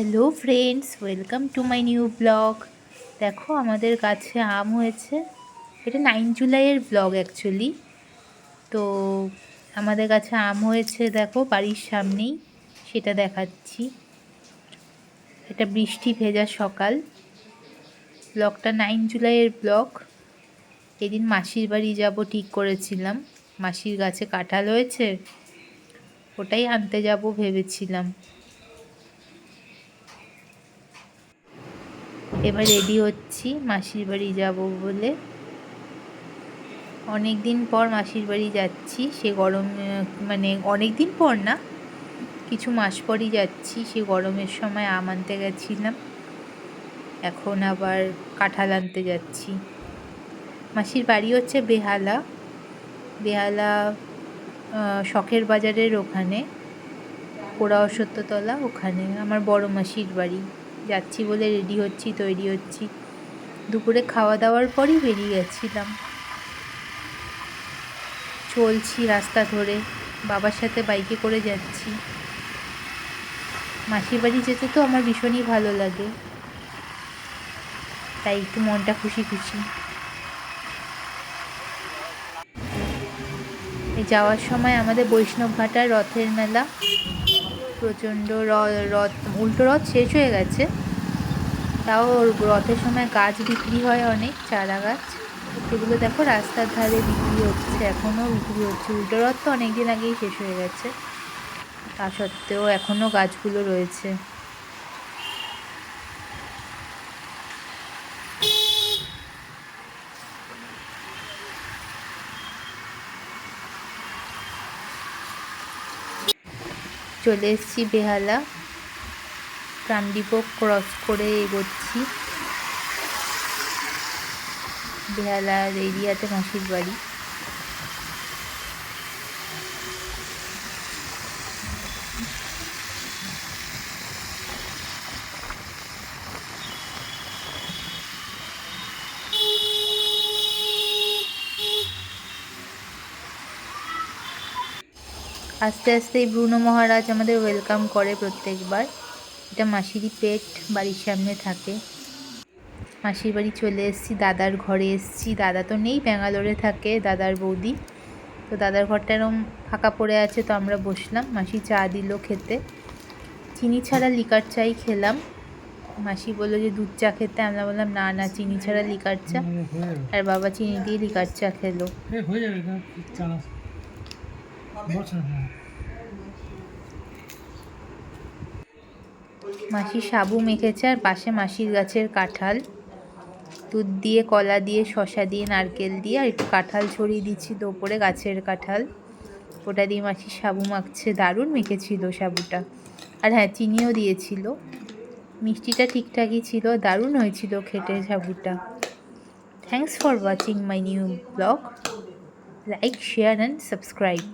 Hello friends welcome to my new blog দেখো, আমাদের গাছে আম হয়েছে। এটা নাইন জুলাইয়ের ব্লগ অ্যাকচুয়ালি তো আমাদের গাছে আম হয়েছে, দেখো, বাড়ির সামনেই। সেটা দেখাচ্ছি। এটা বৃষ্টি ভেজা সকাল। ব্লগটা নাইন জুলাইয়ের ব্লগ এদিন মাসির বাড়ি যাব, ঠিক করেছিলাম। মাসির গাছে কাঁঠাল হয়েছে। ওটাই আনতে যাব, ভেবেছিলাম। এবার রেডি হচ্ছি, মাসির বাড়ি যাব বলে। অনেক দিন পর মাসির বাড়ি যাচ্ছি, সে গরম মানে অনেক দিন পর না, কিছু মাস পরই যাচ্ছি, সে গরমের সময় আম আনতে গেছিলাম। এখন আবার কাঁঠাল আনতে যাচ্ছি। মাসির বাড়ি হচ্ছে বেহালা। বেহালা শখের বাজারের ওখানে, পোড়া অসত্যতলা ওখানে, আমার বড় মাসির বাড়ি। যাচ্ছি বলে রেডি হচ্ছি, তৈরি হচ্ছি। দুপুরে খাওয়া দাওয়ার পরই বেরিয়ে গেছিলাম। চলছি রাস্তা ধরে, বাবার সাথে বাইকে করে যাচ্ছি। মাসির বাড়ি যেতে তো আমার ভীষণই ভালো লাগে। তাই একটু মনটা খুশি খুশি। যাওয়ার সময় আমাদের বৈষ্ণব ঘাটার রথের মেলা। প্রচণ্ড রথ, উল্টো রথ শেষ হয়ে গেছে। তাও রথের সময় গাছ বিক্রি হয় অনেক, চারা গাছ। সেগুলো দেখো রাস্তার ধারে বিক্রি হচ্ছে, এখনও বিক্রি হচ্ছে। উল্টো রথ তো অনেক দিন আগেই শেষ হয়ে গেছে। তা সত্ত্বেও এখনও গাছগুলো রয়েছে। চলে এসেছি বেহালা। প্রাণদীপক ক্রস করে এগোচ্ছি। বেহালার এরিয়াতে মাসির বাড়ি। আস্তে আস্তে এই ব্রুনো মহারাজ আমাদের ওয়েলকাম করে প্রত্যেকবার। এটা মাসিরই পেট, বাড়ির সামনে থাকে। মাসির বাড়ি চলে এসেছি, দাদার ঘরে এসেছি। দাদা তো নেই, ব্যাঙ্গালোরে থাকে দাদার বৌদি। তো দাদার ঘরটা এরম ফাঁকা পড়ে আছে, তো আমরা বসলাম। মাসি চা দিল খেতে। চিনি ছাড়া লিকার চাই খেলাম। মাসি বলল যে, দুধ চা খেতে। আমরা বললাম, না না, চিনি ছাড়া লিকার চা। আর বাবা চিনি দিয়ে লিকার চা খেলো। মাসি সাবু মেখেছে আর পাশে মাসির গাছের কাঁঠাল। দুধ দিয়ে কলা দিয়ে শশা দিয়ে নারকেল দিয়ে আর একটু কাঁঠাল ছড়িয়ে দিচ্ছি তো ওপরে গাছের কাঁঠাল। ওটা দিয়ে মাসি সাবু মাখছে দারুণ মেখেছিল সাবুটা। আর হ্যাঁ চিনিও দিয়েছিল। মিষ্টিটা ঠিকঠাকই ছিল দারুণ হয়েছিল খেটে সাবুটা। Thanks for watching my new blog like share and subscribe